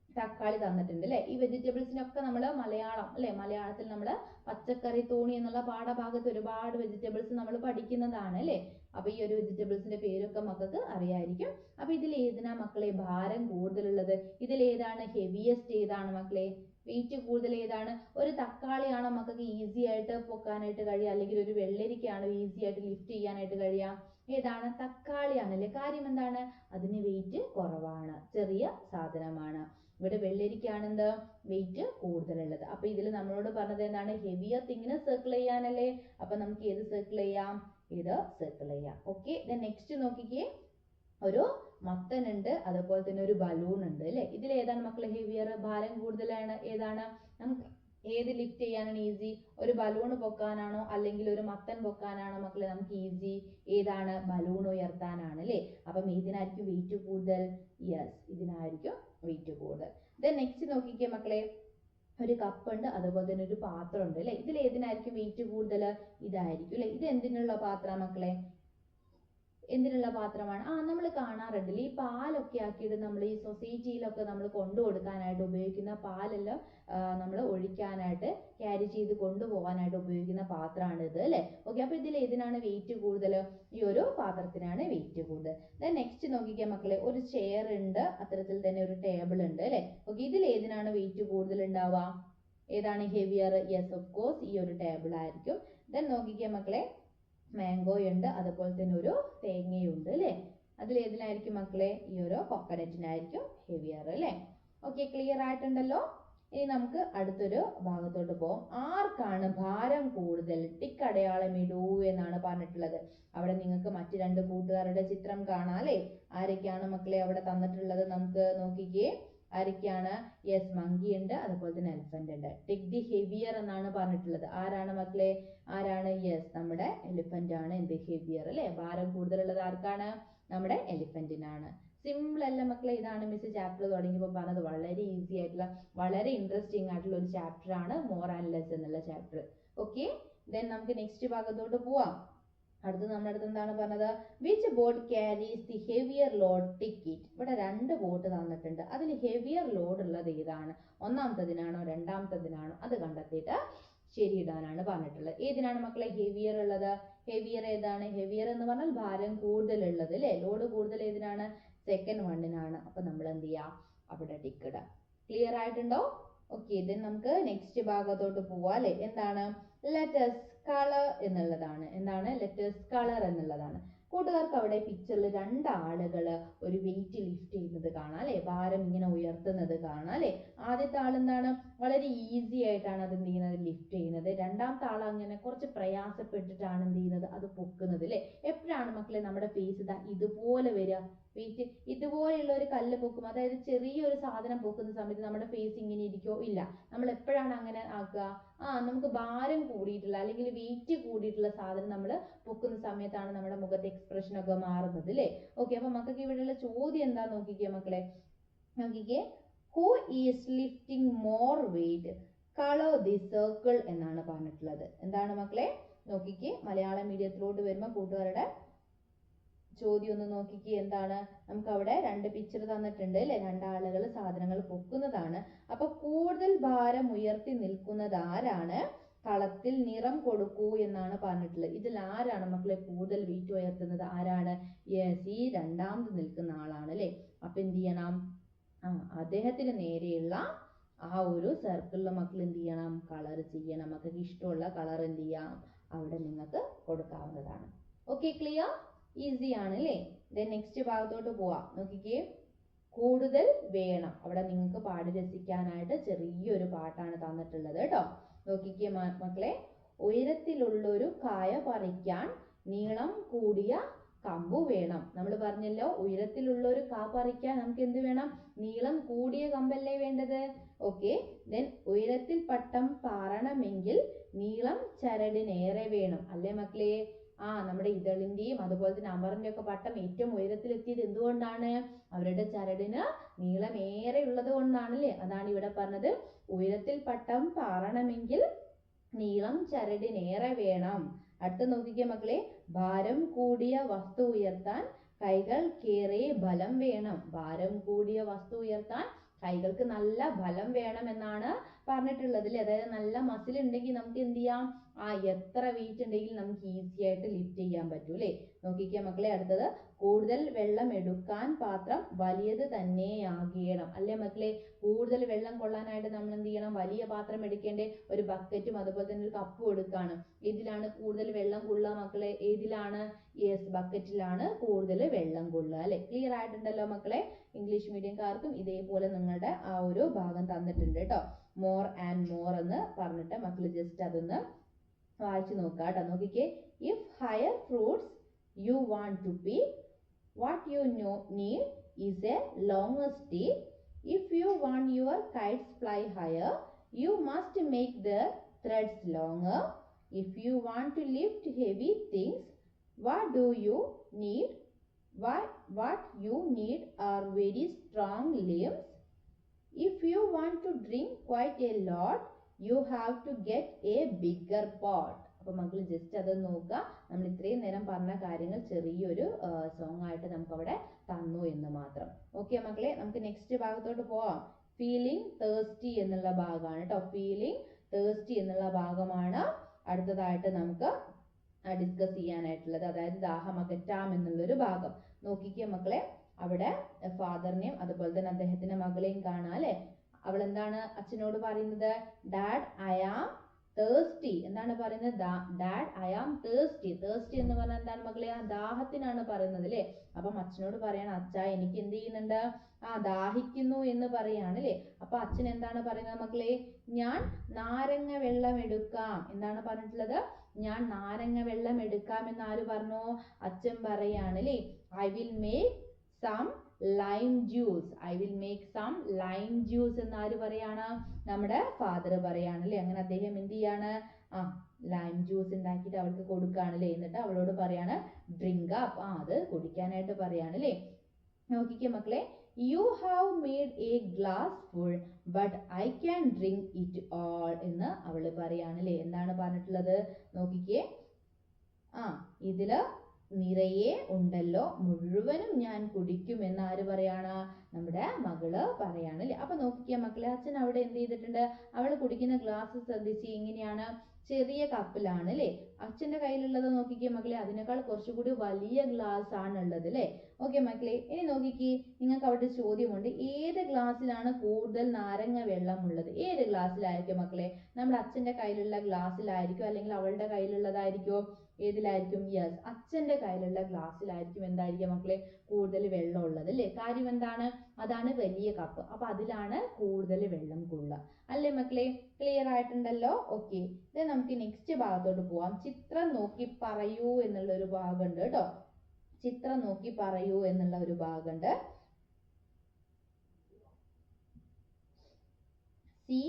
തക്കാളി തന്നിട്ടുണ്ട് അല്ലെ? ഈ വെജിറ്റബിൾസിനൊക്കെ നമ്മൾ മലയാളം അല്ലെ? മലയാളത്തിൽ നമ്മൾ പച്ചക്കറി തോണി എന്നുള്ള പാഠഭാഗത്ത് ഒരുപാട് വെജിറ്റബിൾസ് നമ്മൾ പഠിക്കുന്നതാണ് അല്ലെ? അപ്പൊ ഈ ഒരു വെജിറ്റബിൾസിന്റെ പേരൊക്കെ മക്കൾക്ക് അറിയായിരിക്കും. അപ്പൊ ഇതിൽ ഏതിനാ മക്കളെ ഭാരം കൂടുതലുള്ളത്? ഇതിൽ ഏതാണ് ഹെവിയസ്റ്റ് ഏതാണ് മക്കളെ? വെയിറ്റ് കൂടുതൽ ഏതാണ്? ഒരു തക്കാളിയാണോ മക്കൾക്ക് ഈസി ആയിട്ട് പൊക്കാനായിട്ട് കഴിയുക? അല്ലെങ്കിൽ ഒരു വെള്ളരിക്കയാണോ ഈസി ആയിട്ട് ലിഫ്റ്റ് ചെയ്യാനായിട്ട് കഴിയുക? ഏതാണ്? തക്കാളിയാണല്ലേ. കാര്യം എന്താണ്? അതിന് വെയിറ്റ് കുറവാണ്. ചെറിയ സാധനമാണ്. ഇവിടെ വെള്ളരിക്കാണെന്ത് വെയിറ്റ് കൂടുതലുള്ളത്. അപ്പൊ ഇതിൽ നമ്മളോട് പറഞ്ഞത് എന്താണ്? ഹെവിയർ തിങ്ങിനെ സർക്കിൾ ചെയ്യാനല്ലേ? അപ്പൊ നമുക്ക് ഏത് സർക്കിൾ ചെയ്യാം? ഇത് സർക്കിൾ ചെയ്യാം. ഓക്കെ നെക്സ്റ്റ് നോക്കിക്കേ. ഒരു മത്തൻ ഉണ്ട് അതുപോലെ തന്നെ ഒരു ബലൂൺ ഉണ്ട് അല്ലെ? ഇതിൽ ഏതാണ് മക്കളെ ഹെവിയർ ഭാരം കൂടുതലാണ്? ഏതാണ്? നമുക്ക് ഏത് ലിഫ്റ്റ് ചെയ്യാനാണ് ഈസി ഒരു ബലൂൺ പൊക്കാനാണോ അല്ലെങ്കിൽ ഒരു മത്തൻ പൊക്കാനാണോ മക്കളെ നമുക്ക് ഈസി ഏതാണ്? ബലൂൺ ഉയർത്താനാണ് അല്ലേ? അപ്പം ഇതിനായിരിക്കും വെയിറ്റ് കൂടുതൽ. യെസ് ഇതിനായിരിക്കും വെയിറ്റ് കൂടുതൽ. ദെൻ നെക്സ്റ്റ് നോക്കിക്കേ മക്കളെ ഒരു കപ്പ് ഉണ്ട് അതുപോലെ തന്നെ ഒരു പാത്രം ഉണ്ട് അല്ലെ? ഇതിൽ ഏതിനായിരിക്കും വെയിറ്റ് കൂടുതൽ? ഇതായിരിക്കും അല്ലെ? ഇത് എന്തിനുള്ള പാത്രം മക്കളെ? എന്തിനുള്ള പാത്രമാണ്? ആ നമ്മൾ കാണാറുണ്ടല്ലേ. ഈ പാലൊക്കെ ആക്കിയിട്ട് നമ്മൾ ഈ സൊസൈറ്റിയിലൊക്കെ നമ്മൾ കൊണ്ടു കൊടുക്കാനായിട്ട് ഉപയോഗിക്കുന്ന പാലെല്ലാം നമ്മൾ ഒഴിക്കാനായിട്ട് ക്യാരി ചെയ്ത് കൊണ്ടുപോകാനായിട്ട് ഉപയോഗിക്കുന്ന പാത്രമാണ് ഇത് അല്ലേ? ഓക്കെ അപ്പോൾ ഇതിൽ ഏതിനാണ് വെയിറ്റ് കൂടുതൽ? ഈ ഒരു പാത്രത്തിനാണ് വെയിറ്റ് കൂടുതൽ. ദെൻ നെക്സ്റ്റ് നോക്കിക്കാൻ മക്കളെ ഒരു ചെയർ ഉണ്ട് അത്തരത്തിൽ തന്നെ ഒരു ടേബിൾ ഉണ്ട് അല്ലേ? ഓക്കെ ഇതിൽ ഏതിനാണ് വെയിറ്റ് കൂടുതൽ ഉണ്ടാവുക? ഏതാണ് ഹെവിയർ യെസ് ഓഫ് കോഴ്സ് ഈ ഒരു ടേബിൾ ആയിരിക്കും. ദെൻ നോക്കിക്കാൻ മക്കളെ മാംഗോ ഉണ്ട് അതുപോലെ തന്നെ ഒരു തേങ്ങയുണ്ട് അല്ലേ? അതിൽ ഏതിനായിരിക്കും മക്കളെ? ഈ ഒരു കൊക്കനറ്റിനായിരിക്കും ഹെവിയർ അല്ലേ? ഓക്കെ ക്ലിയർ ആയിട്ടുണ്ടല്ലോ? ഇനി നമുക്ക് അടുത്തൊരു ഭാഗത്തോട്ട് പോകാം ആർക്കാണ് ഭാരം കൂടുതൽ? ടിക്ക് അടയാളം ഇടൂ എന്നാണ് പറഞ്ഞിട്ടുള്ളത്. അവിടെ നിങ്ങൾക്ക് മറ്റു രണ്ട് കൂട്ടുകാരുടെ ചിത്രം കാണാം അല്ലേ? ആരൊക്കെയാണ് മക്കളെ അവിടെ തന്നിട്ടുള്ളത്? നമുക്ക് നോക്കിക്കേ. ആരൊക്കെയാണ്? യെസ് മങ്കി ഉണ്ട്. അതുപോലെ തന്നെ എലിഫന്റ് ഉണ്ട്. ടിക് ദി ഹെവിയർ എന്നാണ് പറഞ്ഞിട്ടുള്ളത്. ആരാണ് മക്കളെ? ആരാണ്? യെസ് നമ്മുടെ എലിഫന്റ് ആണ് എന്ത് ഹെവിയർ അല്ലെ? ഭാരം കൂടുതലുള്ളത് ആർക്കാണ്? നമ്മുടെ എലിഫന്റിനാണ് സിമ്പിൾ അല്ല മക്കളെ. ഇതാണ് മിസ് ചാപ്റ്റർ തുടങ്ങിയപ്പോൾ പറഞ്ഞത്. വളരെ ഈസി ആയിട്ടുള്ള വളരെ ഇൻട്രസ്റ്റിംഗ് ആയിട്ടുള്ള ഒരു ചാപ്റ്റർ ആണ്. മോർ ആൻഡ് ലെസ് എന്നുള്ള ചാപ്റ്റർ ഓക്കെ ദെൻ നമുക്ക് നെക്സ്റ്റ് ഭാഗത്തോട്ട് പോവാം. അടുത്ത് നമ്മുടെ അടുത്ത് എന്താണ് പറഞ്ഞത്? Which boat carries the heavier load tick it ഇവിടെ രണ്ട് ബോട്ട് തന്നിട്ടുണ്ട്. അതിൽ ഹെവിയർ ലോഡ് ഉള്ളത് ഏതാണ്? ഒന്നാമത്തതിനാണോ? രണ്ടാമത്തതിനാണോ? അത് കണ്ടെത്തിയിട്ട് ശരിയിടാനാണ് പറഞ്ഞിട്ടുള്ളത്. ഏതിനാണ് മക്കളെ ഹെവിയർ ഉള്ളത്? ഹെവിയർ ഏതാണ്? ഹെവിയർ എന്ന് പറഞ്ഞാൽ ഭാരം കൂടുതലുള്ളത് അല്ലേ? ലോഡ് കൂടുതൽ ഏതിനാണ്? സെക്കൻഡ് വണ്ണിനാണ് അപ്പൊ നമ്മൾ എന്ത് ചെയ്യാം? അവിടെ ടിക്ക് ഇടാം. ക്ലിയർ ആയിട്ടുണ്ടോ? ഓക്കെ ദെൻ നമുക്ക് നെക്സ്റ്റ് ഭാഗത്തോട്ട് പോവാം അല്ലെ? എന്താണ്? ലെറ്റസ് കളർ എന്നുള്ളതാണ്. എന്താണ്? ലെറ്റേഴ്സ് കളർ എന്നുള്ളതാണ്. കൂട്ടുകാർക്ക് അവിടെ പിക്ചറിൽ രണ്ട് ആളുകൾ ഒരു വെയിറ്റ് ലിഫ്റ്റ് ചെയ്യുന്നത് കാണാം അല്ലെ? ഭാരം ഇങ്ങനെ ഉയർത്തുന്നത് കാണാം അല്ലെ? ആദ്യത്തെ എന്താണ്? വളരെ ഈസി ആയിട്ടാണ് അത് എന്ത് ചെയ്യുന്നത്? ലിഫ്റ്റ് ചെയ്യുന്നത്. രണ്ടാമത്തെ ആൾ അങ്ങനെ കുറച്ച് പ്രയാസപ്പെട്ടിട്ടാണ് എന്ത് ചെയ്യുന്നത്? അത് പൊക്കുന്നത് അല്ലേ? എപ്പോഴാണ് മക്കളെ നമ്മുടെ ഫേസ് ഇതാ ഇതുപോലെ വരിക? വെയിറ്റ് ഇതുപോലെയുള്ള ഒരു കല്ല് പൊക്കും. അതായത് ചെറിയൊരു സാധനം പൊക്കുന്ന സമയത്ത് നമ്മുടെ ഫേസ് ഇങ്ങനെ ഇരിക്കോ? ഇല്ല. നമ്മൾ എപ്പോഴാണ് അങ്ങനെ ആക്കുക? ആ നമുക്ക് ഭാരം കൂടിയിട്ടുള്ള അല്ലെങ്കിൽ വെയിറ്റ് കൂടിയിട്ടുള്ള സാധനം നമ്മൾ പൊക്കുന്ന സമയത്താണ് നമ്മുടെ മുഖത്തെ എക്സ്പ്രഷൻ ഒക്കെ മാറുന്നത് അല്ലേ? ഓക്കെ അപ്പൊ മക്കൾക്ക് ഇവിടെയുള്ള ചോദ്യം എന്താ നോക്കിക്കേ മക്കളെ? നോക്കിക്കേ who is lifting more weight colour the circle എന്നാണ് പറഞ്ഞിട്ടുള്ളത്. എന്താണ് മക്കളെ? നോക്കിക്കേ മലയാളം മീഡിയത്തിലോട്ട് വരുമ്പോൾ കൂട്ടുകാരുടെ ചോദ്യം ഒന്ന് നോക്കിക്കേ. എന്താണ്? നമുക്ക് അവിടെ രണ്ട് പിക്ചർ തന്നിട്ടുണ്ട് അല്ലെ? രണ്ടാളുകൾ സാധനങ്ങൾ പൊക്കുന്നതാണ്. അപ്പൊ കൂടുതൽ ഭാരം ഉയർത്തി നിൽക്കുന്നത് ആരാണ്? കളത്തിൽ നിറം കൊടുക്കൂ എന്നാണ് പറഞ്ഞിട്ടുള്ളത്. ഇതിൽ ആരാണ് മക്കളെ കൂടുതൽ വെയിറ്റ് ഉയർത്തുന്നത്? ആരാണ്? യെസ് ഈ രണ്ടാമത് നിൽക്കുന്ന ആളാണ് അല്ലെ? അപ്പൊ എന്ത് ചെയ്യണം? ആ അദ്ദേഹത്തിന് നേരെയുള്ള ആ ഒരു സർക്കിളിൽ മക്കൾ എന്ത് ചെയ്യണം? കളർ ചെയ്യണം. മക്കൾക്ക് ഇഷ്ടമുള്ള കളർ എന്ത് ചെയ്യാം? അവിടെ നിങ്ങൾക്ക് കൊടുക്കാവുന്നതാണ്. ഓക്കെ ക്ലിയർ ഈസി ആണ് അല്ലേ? ദെൻ നെക്സ്റ്റ് ഭാഗത്തോട്ട് പോവാം. നോക്കിക്കേ. കൂടുതൽ വേണം. അവിടെ നിങ്ങൾക്ക് പാടി രസിക്കാനായിട്ട് ചെറിയൊരു പാട്ടാണ് തന്നിട്ടുള്ളത് കേട്ടോ. നോക്കിക്കേ മക്കളെ. ഉയരത്തിലുള്ളൊരു കായ പറിക്കാൻ നീളം കൂടിയ കമ്പു വേണം. നമ്മൾ പറഞ്ഞല്ലോ ഉയരത്തിലുള്ള ഒരു കാ പറിക്കാൻ നമുക്ക് എന്ത് വേണം? നീളം കൂടിയ കമ്പല്ലേ വേണ്ടത്? ഓക്കെ ദെൻ ഉയരത്തിൽ പട്ടം പാറണമെങ്കിൽ നീളം ചരടിനേറെ വേണം. അല്ലേ മക്കളെ? ആ നമ്മുടെ ഇതളിന്റെയും അതുപോലെ തന്നെ അമറിന്റെ ഒക്കെ പട്ടം ഏറ്റവും ഉയരത്തിലെത്തിയത് എന്തുകൊണ്ടാണ്? അവരുടെ ചരടിന് നീളമേറെ ഉള്ളത് കൊണ്ടാണല്ലേ? അതാണ് ഇവിടെ പറഞ്ഞത്. ഉയരത്തിൽ പട്ടം പാറണമെങ്കിൽ നീളം ചരടിനേറെ വേണം. അടുത്ത നോക്കിക്കേ മക്കളെ ഭാരം കൂടിയ വസ്തു ഉയർത്താൻ കൈകൾക്കേറെ ബലം വേണം. ഭാരം കൂടിയ വസ്തു ഉയർത്താൻ കൈകൾക്ക് നല്ല ബലം വേണമെന്നാണ് പറഞ്ഞിട്ടുള്ളത് അല്ലേ അതായത് നല്ല മസിൽ ഉണ്ടെങ്കിൽ നമുക്ക് എന്ത് ചെയ്യാം? ആ എത്ര വെയിറ്റ് ഉണ്ടെങ്കിലും നമുക്ക് ഈസി ആയിട്ട് ലിഫ്റ്റ് ചെയ്യാൻ പറ്റൂ അല്ലേ? നോക്കിക്കേ മക്കളെ അടുത്തത്. കൂടുതൽ വെള്ളം എടുക്കാൻ പാത്രം വലിയത് തന്നെയാകണം അല്ലേ മക്കളെ? കൂടുതൽ വെള്ളം കൊള്ളാനായിട്ട് നമ്മൾ എന്ത് ചെയ്യണം? വലിയ പാത്രം എടുക്കേണ്ടേ? ഒരു ബക്കറ്റും അതുപോലെ തന്നെ ഒരു കപ്പും എടുക്കാണ്. ഇതിലാണ് കൂടുതൽ വെള്ളം കൊള്ളുക മക്കളെ? ഏതിലാണ്? യെസ് ബക്കറ്റിലാണ് കൂടുതൽ വെള്ളം കൊള്ളുക അല്ലെ? ക്ലിയർ ആയിട്ടുണ്ടല്ലോ മക്കളെ? ഇംഗ്ലീഷ് മീഡിയംകാർക്കും ഇതേപോലെ നിങ്ങളുടെ ആ ഒരു ഭാഗം തന്നിട്ടുണ്ട് കേട്ടോ. മോർ ആൻഡ് മോർ എന്ന് പറഞ്ഞിട്ട് മക്കൾ ജസ്റ്റ് അതൊന്ന് വായിച്ചു നോക്കുക കേട്ടോ നോക്കിക്കേ if higher fruits you want to pick what you no need is a longer if you want your kites fly higher you must make the threads longer if you want to lift heavy things what do you need what what you need are very strong limbs if you want to drink quite a lot you have to get a bigger pot. അപ്പൊ മക്കൾ just അത് നോക്കുക. നമ്മൾ ഇത്രയും നേരം പറഞ്ഞ കാര്യങ്ങൾ ചെറിയൊരു സോങ് ആയിട്ട് നമുക്ക് അവിടെ തന്നു എന്ന് മാത്രം. ഓക്കെ മക്കളെ? നമുക്ക് നെക്സ്റ്റ് ഭാഗത്തോട്ട് പോവാം. ഫീലിംഗ് തേഴ്സ്റ്റി എന്നുള്ള ഭാഗമാണ് കേട്ടോ ഫീലിംഗ് തേഴ്സ്റ്റി എന്നുള്ള ഭാഗമാണ് അടുത്തതായിട്ട് നമുക്ക് ഡിസ്കസ് ചെയ്യാനായിട്ടുള്ളത്. അതായത് ദാഹം അകറ്റാം എന്നുള്ളൊരു ഭാഗം. നോക്കിക്കേ മക്കളെ. അവിടെ ഫാദറിനെയും അതുപോലെ തന്നെ അദ്ദേഹത്തിന്റെ മകളെയും കാണാം അല്ലെ? അവൾ എന്താണ് അച്ഛനോട് പറയുന്നത്? ഡാഡ് ഐ ആം തേഴ്സ്റ്റി എന്താണ് പറയുന്നത്? Dad I am thirsty thirsty എന്ന് പറഞ്ഞാൽ എന്താണ് മകളെ? ആ ദാഹത്തിനാണ് പറയുന്നത് അല്ലേ? അപ്പം അച്ഛനോട് പറയണം അച്ഛ എനിക്ക് എന്ത് ചെയ്യുന്നുണ്ട്? ആ ദാഹിക്കുന്നു എന്ന് പറയാണ് അല്ലേ? അപ്പൊ അച്ഛൻ എന്താണ് പറയുന്നത് മക്കളെ? ഞാൻ നാരങ്ങ വെള്ളം എടുക്കാം. എന്താണ് പറഞ്ഞിട്ടുള്ളത്? ഞാൻ നാരങ്ങ വെള്ളം എടുക്കാം എന്ന് ആര് പറഞ്ഞു? അച്ഛൻ പറയാണ് അല്ലേ? I will make some lime juice I will make some lime juice എന്ന് ആര് പറയാണ്? നമ്മുടെ ഫാദർ പറയാണ് അല്ലേ? അങ്ങനെ അദ്ദേഹം എന്ത് ചെയ്യാണ്? ആ ലൈം ജ്യൂസ് ഉണ്ടാക്കിയിട്ട് അവൾക്ക് കൊടുക്കുകയാണ് അല്ലേ? എന്നിട്ട് അവളോട് പറയാണ് ഡ്രിങ്ക് അപ്പ് ആ അത് കുടിക്കാനായിട്ട് പറയാണ് അല്ലേ? നോക്കിക്കേ മക്കളെ you have made a glass full but I can drink it all എന്ന് അവൾ പറയാണ് അല്ലേ? എന്താണ് പറഞ്ഞിട്ടുള്ളത്? നോക്കിക്കേ. ആ ഇതിൽ നിറയെ ഉണ്ടല്ലോ. മുഴുവനും ഞാൻ കുടിക്കും എന്ന് ആര് പറയാണ്? നമ്മുടെ മകൾ പറയാണ്. അല്ലേ അപ്പൊ മക്കളെ അച്ഛൻ അവിടെ എന്ത് ചെയ്തിട്ടുണ്ട്? അവൾ കുടിക്കുന്ന ഗ്ലാസ് ശ്രദ്ധിച്ച് ഇങ്ങനെയാണ് ചെറിയ കപ്പിലാണ് അല്ലേ? അച്ഛന്റെ കയ്യിലുള്ളത് നോക്കിക്കേ മക്കളെ അതിനേക്കാൾ കുറച്ചുകൂടി വലിയ ഗ്ലാസ് ആണ് ഉള്ളത് അല്ലേ? ഓക്കെ മക്കളെ ഇനി നോക്കിക്കേ നിങ്ങൾക്ക് അവിടെ ഒരു ചോദ്യമുണ്ട്. ഏത് ഗ്ലാസ്സിലാണ് കൂടുതൽ നാരങ്ങ വെള്ളം ഉള്ളത് ഏത് ഗ്ലാസ്സിലായിരിക്കും മക്കളെ? നമ്മുടെ അച്ഛന്റെ കയ്യിലുള്ള ഗ്ലാസ്സിലായിരിക്കും അല്ലെങ്കിൽ അവളുടെ കയ്യിലുള്ളതായിരിക്കോ? ഏതിലായിരിക്കും? യെസ് അച്ഛന്റെ കയ്യിലുള്ള ഗ്ലാസ്സിലായിരിക്കും എന്തായിരിക്കും മക്കളെ? കൂടുതൽ വെള്ളം ഉള്ളത് അല്ലേ? കാര്യം എന്താണ്? അതാണ് വലിയ കപ്പ് അപ്പൊ അതിലാണ് കൂടുതൽ വെള്ളം കൊള്ളുക അല്ലേ മക്കളെ? ക്ലിയർ ആയിട്ടുണ്ടല്ലോ? ഓക്കെ ഇത് നമുക്ക് നെക്സ്റ്റ് ഭാഗത്തോട്ട് പോവാം. ചിത്രം നോക്കി പറയൂ എന്നുള്ള ഒരു ഭാഗമുണ്ട് കേട്ടോ. ചിത്രം നോക്കി പറയൂ എന്നുള്ള ഒരു ഭാഗമുണ്ട്. സി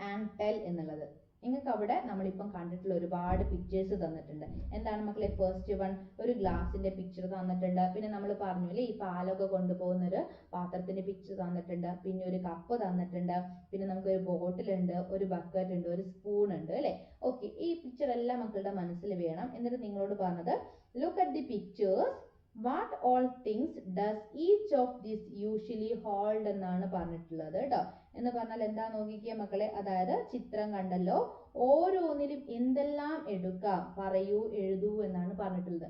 ആൻഡ് ടെൽ എന്നുള്ളത്. നിങ്ങൾക്ക് അവിടെ നമ്മളിപ്പം കണ്ടിട്ടുള്ള ഒരുപാട് പിക്ചേഴ്സ് തന്നിട്ടുണ്ട്. എന്താണ് മക്കളെ ഫസ്റ്റ് വൺ ഒരു ഗ്ലാസിന്റെ പിക്ചർ തന്നിട്ടുണ്ട്. പിന്നെ നമ്മൾ പറഞ്ഞു അല്ലേ ഈ പാലൊക്കെ കൊണ്ടുപോകുന്ന ഒരു പാത്രത്തിന്റെ പിക്ചർ തന്നിട്ടുണ്ട്. പിന്നെ ഒരു കപ്പ് തന്നിട്ടുണ്ട്. പിന്നെ നമുക്ക് ഒരു ബോട്ടിൽ ഉണ്ട് ഒരു ബക്കറ്റ് ഉണ്ട് ഒരു സ്പൂൺ ഉണ്ട് അല്ലേ? ഓക്കെ ഈ പിക്ചർ എല്ലാം മക്കളുടെ മനസ്സിൽ വേണം. എന്നിട്ട് നിങ്ങളോട് പറഞ്ഞത് look at the pictures what all things does each of this usually hold എന്നാണ് പറഞ്ഞിട്ടുള്ളത് കേട്ടോ. എന്ന് പറഞ്ഞാൽ എന്താ നോക്കിക്കേ മക്കളെ? അതായത് ചിത്രം കണ്ടല്ലോ. ഓരോന്നിലും എന്തെല്ലാം എടുക്കാം? പറയൂ എഴുതൂ എന്നാണ് പറഞ്ഞിട്ടുള്ളത്.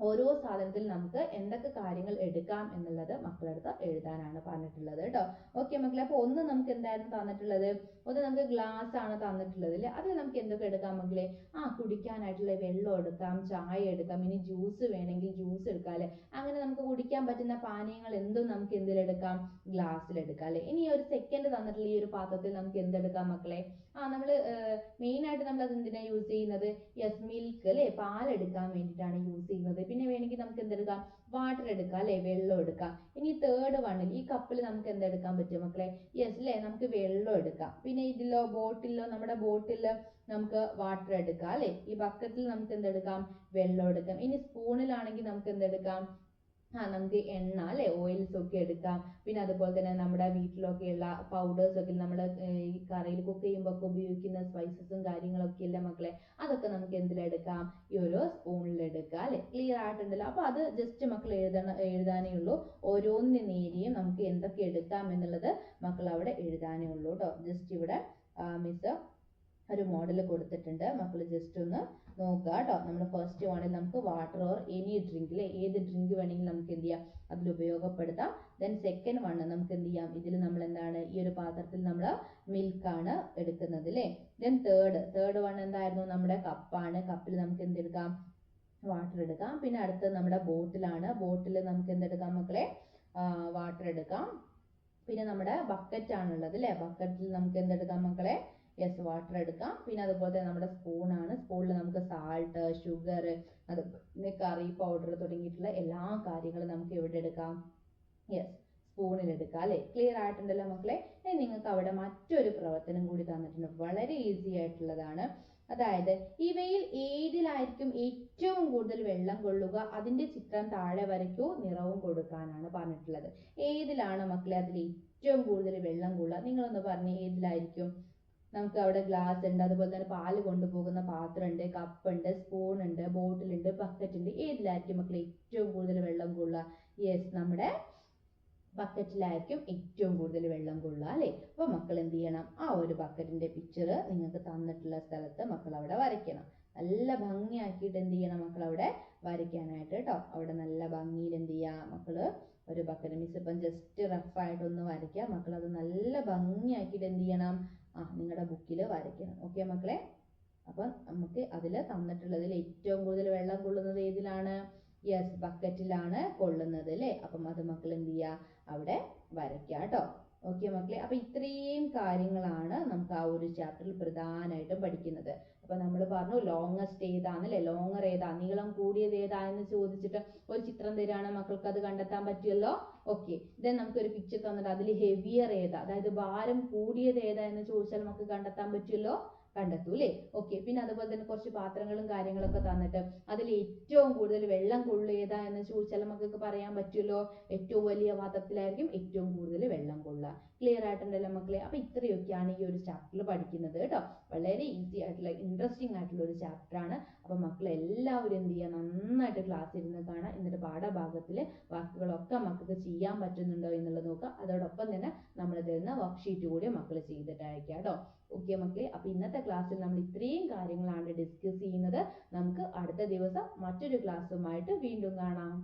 ഓരോ സാധനത്തിൽ നമുക്ക് എന്തൊക്കെ കാര്യങ്ങൾ എടുക്കാം എന്നുള്ളത് മക്കളടുത്ത് എഴുതാനാണ് പറഞ്ഞിട്ടുള്ളത് കേട്ടോ. ഓക്കെ മക്കളെ അപ്പോൾ ഒന്ന് നമുക്ക് എന്തായിരുന്നു തന്നിട്ടുള്ളത്? ഒന്ന് നമുക്ക് ഗ്ലാസ് ആണ് തന്നിട്ടുള്ളത് അല്ലേ അതിൽ നമുക്ക് എന്തൊക്കെ എടുക്കാം മക്കളെ? ആ കുടിക്കാനായിട്ടുള്ള വെള്ളം എടുക്കാം ചായ എടുക്കാം ഇനി ജ്യൂസ് വേണമെങ്കിൽ ജ്യൂസ് എടുക്കാം അല്ലേ അങ്ങനെ നമുക്ക് കുടിക്കാൻ പറ്റുന്ന പാനീയങ്ങൾ എന്തും നമുക്ക് എന്തിലെടുക്കാം ഗ്ലാസ്സിൽ എടുക്കാം അല്ലേ? ഇനി ഒരു സെക്കൻഡ് തന്നിട്ടുള്ള ഈ ഒരു പാത്രത്തിൽ നമുക്ക് എന്തെടുക്കാം മക്കളെ? ആ നമ്മൾ മെയിൻ ആയിട്ട് നമ്മൾ അത് എന്തിനാ യൂസ് ചെയ്യുന്നത്? യെസ് മിൽക്ക് അല്ലെ പാലെടുക്കാൻ വേണ്ടിയിട്ടാണ് യൂസ് ചെയ്യുന്നത്. പിന്നെ വേണമെങ്കിൽ നമുക്ക് എന്തെടുക്കാം വാട്ടർ എടുക്കുക അല്ലേ? വെള്ളം എടുക്കുക ഇനി തേർഡ് വണ്ണിൽ ഈ കപ്പിൽ നമുക്ക് എന്തെടുക്കാൻ പറ്റും മക്കളെ? യെസ് അല്ലേ നമുക്ക് വെള്ളം എടുക്കാം. പിന്നെ ഇതിലോ ബോട്ടിലോ നമ്മുടെ ബോട്ടിലോ നമുക്ക് വാട്ടർ എടുക്കാം അല്ലേ? ഈ ബക്കറ്റിൽ നമുക്ക് എന്തെടുക്കാം വെള്ളം എടുക്കാം. ഇനി സ്പൂണിലാണെങ്കിൽ നമുക്ക് എന്തെടുക്കാം ആ നമുക്ക് എണ്ണ അല്ലെ? ഓയിൽസ് ഒക്കെ എടുക്കാം. പിന്നെ അതുപോലെ തന്നെ നമ്മുടെ വീട്ടിലൊക്കെയുള്ള പൗഡേഴ്സ് ഒക്കെ നമ്മൾ ഈ കറിയിൽ കുക്ക് ചെയ്യുമ്പോൾ ഒക്കെ ഉപയോഗിക്കുന്ന സ്പൈസസും കാര്യങ്ങളൊക്കെ ഇല്ലേ മക്കളെ? അതൊക്കെ നമുക്ക് എന്തിലെടുക്കാം? ഈ ഓരോ സ്പൂണിൽ എടുക്കാം അല്ലെ? ക്ലിയർ ആയിട്ടുണ്ടല്ലോ. അപ്പോൾ അത് ജസ്റ്റ് മക്കൾ എഴുതണം എഴുതാനേ ഉള്ളൂ. ഓരോന്നിനേരിയും നമുക്ക് എന്തൊക്കെ എടുക്കാം എന്നുള്ളത് മക്കൾ അവിടെ എഴുതാനേ ഉള്ളൂ കേട്ടോ ജസ്റ്റ് ഇവിടെ മിസ് ഒരു മോഡൽ കൊടുത്തിട്ടുണ്ട്. മക്കൾ ജസ്റ്റ് ഒന്ന് നോക്കുക കേട്ടോ. നമ്മൾ ഫസ്റ്റ് വണ്ണിൽ നമുക്ക് വാട്ടർ ഓർ എനി ഡ്രിങ്ക് അല്ലെ ഏത് ഡ്രിങ്ക് വേണമെങ്കിലും നമുക്ക് എന്ത് ചെയ്യാം? അതിൽ ഉപയോഗപ്പെടുത്താം. ദെൻ സെക്കൻഡ് വൺ നമുക്ക് എന്ത് ചെയ്യാം? ഇതിൽ നമ്മൾ എന്താണ്? ഈ ഒരു പാത്രത്തിൽ നമ്മൾ മിൽക്കാണ് എടുക്കുന്നത് അല്ലേ ദെൻ തേർഡ് തേർഡ് വൺ എന്തായിരുന്നു? നമ്മുടെ കപ്പാണ് കപ്പിൽ നമുക്ക് എന്തെടുക്കാം വാട്ടർ എടുക്കാം. പിന്നെ അടുത്തത് നമ്മുടെ ബോട്ടിലാണ് ബോട്ടിൽ നമുക്ക് എന്തെടുക്കാം മക്കളെ? വാട്ടർ എടുക്കാം. പിന്നെ നമ്മുടെ ബക്കറ്റ് ആണുള്ളത് അല്ലേ ബക്കറ്റിൽ നമുക്ക് എന്തെടുക്കാം മക്കളെ? യെസ് വാട്ടർ എടുക്കാം. പിന്നെ അതുപോലെ തന്നെ നമ്മുടെ സ്പൂണാണ് സ്പൂണിൽ നമുക്ക് സാൾട്ട് ഷുഗർ അത് പിന്നെ കറി പൗഡർ തുടങ്ങിയിട്ടുള്ള എല്ലാ കാര്യങ്ങളും നമുക്ക് എവിടെ എടുക്കാം. യെസ് സ്പൂണിൽ എടുക്കാം അല്ലേ? ക്ലിയർ ആയിട്ടുണ്ടല്ലോ മക്കളെ? ഇനി നിങ്ങൾക്ക് അവിടെ മറ്റൊരു പ്രവർത്തനം കൂടി തന്നിട്ടുണ്ട്. വളരെ ഈസി ആയിട്ടുള്ളതാണ്. അതായത് ഇവയിൽ ഏതിലായിരിക്കും ഏറ്റവും കൂടുതൽ വെള്ളം കൊള്ളുക? അതിന്റെ ചിത്രം താഴെ വരയ്ക്കൂ. നിറവും കൊടുക്കാനാണ് പറഞ്ഞിട്ടുള്ളത്. ഏതിലാണ് മക്കളെ അതിൽ ഏറ്റവും കൂടുതൽ വെള്ളം കൊള്ളുക? നിങ്ങളൊന്ന് പറഞ്ഞ് ഏതിലായിരിക്കും? നമുക്ക് അവിടെ ഗ്ലാസ് ഉണ്ട് അതുപോലെ തന്നെ പാൽ കൊണ്ടുപോകുന്ന പാത്രം ഉണ്ട് കപ്പ് ഉണ്ട് സ്പൂൺ ഉണ്ട് ബോട്ടിൽ ഉണ്ട് ബക്കറ്റ് ഉണ്ട്. ഏതിലായിരിക്കും മക്കൾ ഏറ്റവും കൂടുതൽ വെള്ളം കൊള്ളുക? യെസ് നമ്മുടെ ബക്കറ്റിലായിരിക്കും ഏറ്റവും കൂടുതൽ വെള്ളം കൊള്ളുക അല്ലേ? അപ്പോൾ മക്കൾ എന്ത് ചെയ്യണം? ആ ഒരു ബക്കറ്റിന്റെ പിക്ചർ നിങ്ങൾക്ക് തന്നിട്ടുള്ള സ്ഥലത്ത് മക്കൾ അവിടെ വരയ്ക്കണം. നല്ല ഭംഗിയാക്കിയിട്ട് എന്ത് ചെയ്യണം മക്കൾ അവിടെ വരയ്ക്കാനായിട്ട് കേട്ടോ. അവിടെ നല്ല ഭംഗിയിൽ എന്ത് ചെയ്യുക മക്കൾ ഒരു ബക്കറ്റ് മീൻസ് ഇപ്പം ജസ്റ്റ് റഫായിട്ടൊന്ന് വരയ്ക്കുക മക്കൾ അത് നല്ല ഭംഗിയാക്കിയിട്ട് എന്ത് ചെയ്യണം? ആ നിങ്ങളുടെ ബുക്കിൽ വരയ്ക്കണം. ഓക്കെ മക്കളെ? അപ്പം നമുക്ക് അതിൽ തന്നിട്ടുള്ളതിൽ ഏറ്റവും കൂടുതൽ വെള്ളം കൊള്ളുന്നത് ഏതിലാണ്? യെസ് ബക്കറ്റിലാണ് കൊള്ളുന്നത് അല്ലേ? അപ്പം അത് മക്കൾ എന്ത് ചെയ്യുക അവിടെ വരയ്ക്കുക കേട്ടോ ഓക്കെ മക്കളെ? അപ്പൊ ഇത്രയും കാര്യങ്ങളാണ് നമുക്ക് ആ ഒരു ചാപ്റ്ററിൽ പ്രധാനമായിട്ടും പഠിക്കുന്നത്. അപ്പൊ നമ്മൾ പറഞ്ഞു ലോങ്ങസ്റ്റ് അല്ലെ ലോങ്ങർ ഏതാ? നീളം കൂടിയത് ഏതാ എന്ന് ചോദിച്ചിട്ട് ഒരു ചിത്രം തരികയാണ് മക്കൾക്ക് അത് കണ്ടെത്താൻ പറ്റുമല്ലോ ഓക്കെ ദെൻ നമുക്ക് ഒരു പിക്ചർ തന്നിട്ട് അതിൽ ഹെവിയർ ഏതാ? അതായത് ഭാരം കൂടിയത് ഏതാ എന്ന് ചോദിച്ചാൽ നമുക്ക് കണ്ടെത്താൻ പറ്റുമല്ലോ കണ്ടെത്തൂ അല്ലേ? ഓക്കെ പിന്നെ അതുപോലെ തന്നെ കുറച്ച് പാത്രങ്ങളും കാര്യങ്ങളൊക്കെ തന്നിട്ട് അതിൽ ഏറ്റവും കൂടുതൽ വെള്ളം കൊള്ളുക എന്ന് ചോദിച്ചാൽ നമുക്കൊക്കെ പറയാൻ പറ്റുമല്ലോ ഏറ്റവും വലിയ പാത്രത്തിലായിരിക്കും ഏറ്റവും കൂടുതൽ വെള്ളം കൊള്ളുക. ക്ലിയർ ആയിട്ടുണ്ടല്ലോ മക്കളെ. അപ്പൊ ഇത്രയൊക്കെയാണ് ഈ ഒരു ചാപ്റ്ററിൽ പഠിക്കുന്നത് കേട്ടോ. വളരെ ഈസി ആയിട്ടുള്ള ഇൻട്രസ്റ്റിംഗ് ആയിട്ടുള്ള ഒരു ചാപ്റ്ററാണ് അപ്പോൾ അപ്പൊ മക്കൾ എല്ലാവരും എന്ത് ചെയ്യുക? നന്നായിട്ട് ക്ലാസ് ഇരുന്ന് കാണാം എന്നിട്ട് പാഠഭാഗത്തിൽ വാക്കുകളൊക്കെ മക്കൾക്ക് ചെയ്യാൻ പറ്റുന്നുണ്ടോ എന്നുള്ളത് നോക്കുക. അതോടൊപ്പം തന്നെ നമ്മൾ തരുന്ന വർക്ക്ഷീറ്റ് കൂടി മക്കൾ ചെയ്തിട്ട് അയക്കാം കേട്ടോ. ഓക്കെ മക്കളെ അപ്പോൾ ഇന്നത്തെ ക്ലാസ്സിൽ നമ്മൾ ഇത്രയും കാര്യങ്ങളാണ് ഡിസ്കസ് ചെയ്യുന്നത്. നമുക്ക് അടുത്ത ദിവസം മറ്റൊരു ക്ലാസ്സുമായിട്ട് വീണ്ടും കാണാം.